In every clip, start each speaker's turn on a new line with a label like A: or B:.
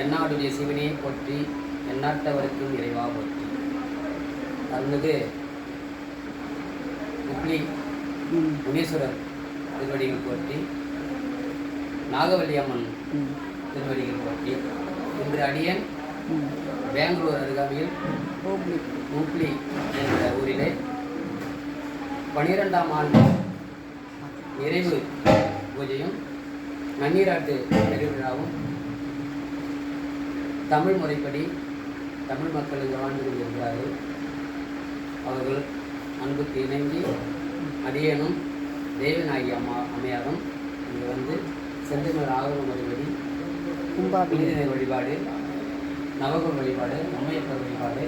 A: என்னாடுடைய சிவனையை போற்றி எந்நாட்டவருக்கும் இறைவா போற்றி. அருள்மிகு உப்ளி முனீஸ்வரர் திருவடிகள் போற்றி நாகவல்லி அம்மன் திருவடிகள் போற்றி. இன்று அடியன் பெங்களூர் அருகாமையில்
B: ஹோப்ளி
A: என்ற ஊரிலே பனிரெண்டாம் ஆண்டு நிறைவு பூஜையும் நன்னீராட்டு பெருவிழாவும் தமிழ் முறைப்படி தமிழ் மக்கள் இங்கு வாழ்ந்து கொண்டிருக்கிறார்கள் அவர்கள் அன்புக்கு இணங்கி அடியனும் தேவநாயகி அம்மா அம்மையாரும் இங்கு வந்து செந்தமிழ் ஆகம முறைப்படி
B: கும்பாபிஷேகம்.
A: புனித வழிபாடு நவகுல வழிபாடு அம்மையப்பர் வழிபாடு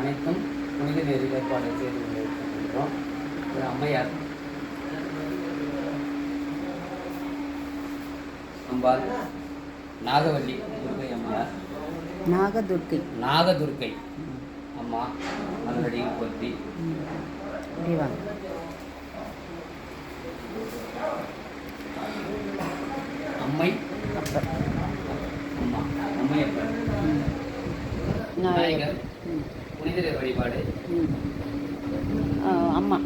A: அனைத்தும் புனித நீர் ஏற்பாடு செய்து கொண்டிருக்கின்றோம். இது அம்மையார். அம்பாள் நாகவல்லி.
B: நாகதுர்க்கை.
A: நாகதுர்க்கை. அம்மா மலரடியில்
B: இப்படி வாங்க.
A: அம்மை
B: அப்பர்.
A: அம்மா அம்மையப்பர்
B: ம்
A: விநாயகர்
B: ம்.
A: புனித நீர் வழிபாடு
B: அம்மா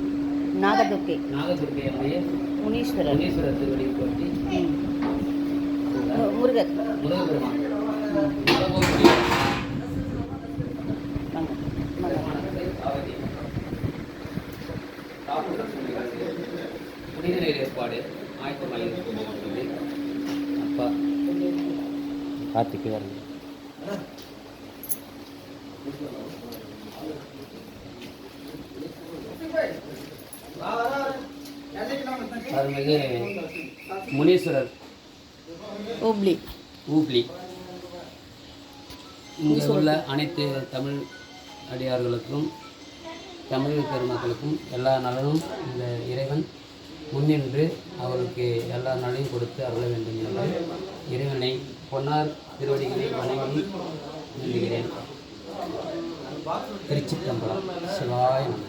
B: நாகதுர்க்கை.
A: நாகதுர்க்கை அம்மையை.
B: முனீஸ்வரர்.
A: முனீஸ்வரர் திருவடியில் போற்றி.
B: ம். மு- முருகர்.
A: முருகப்பெருமான்.
B: வாங்க வாங்க
A: புனித நீர் ஏற்பாடு ஆயிரத்தி தொள்ளாயிரத்தி அப்பா கார்த்திக்கு வரணும் அருள்மிகு முனீஸ்வரர்.
B: ஹோப்ளி
A: ஊப்ளி இங்கே உள்ள அனைத்து தமிழ் அடியார்களுக்கும் தமிழ் பெருமக்களுக்கும் எல்லா நலனும் இந்த இறைவன் முன்னின்று அவர்களுக்கு எல்லா நலனையும் கொடுத்து அருள வேண்டும் என்று இறைவனை பொன்னார் திருவடிகளை வணங்கி வேண்டுகிறேன் திருச்சிற்றம்பலம். சிவாய நம.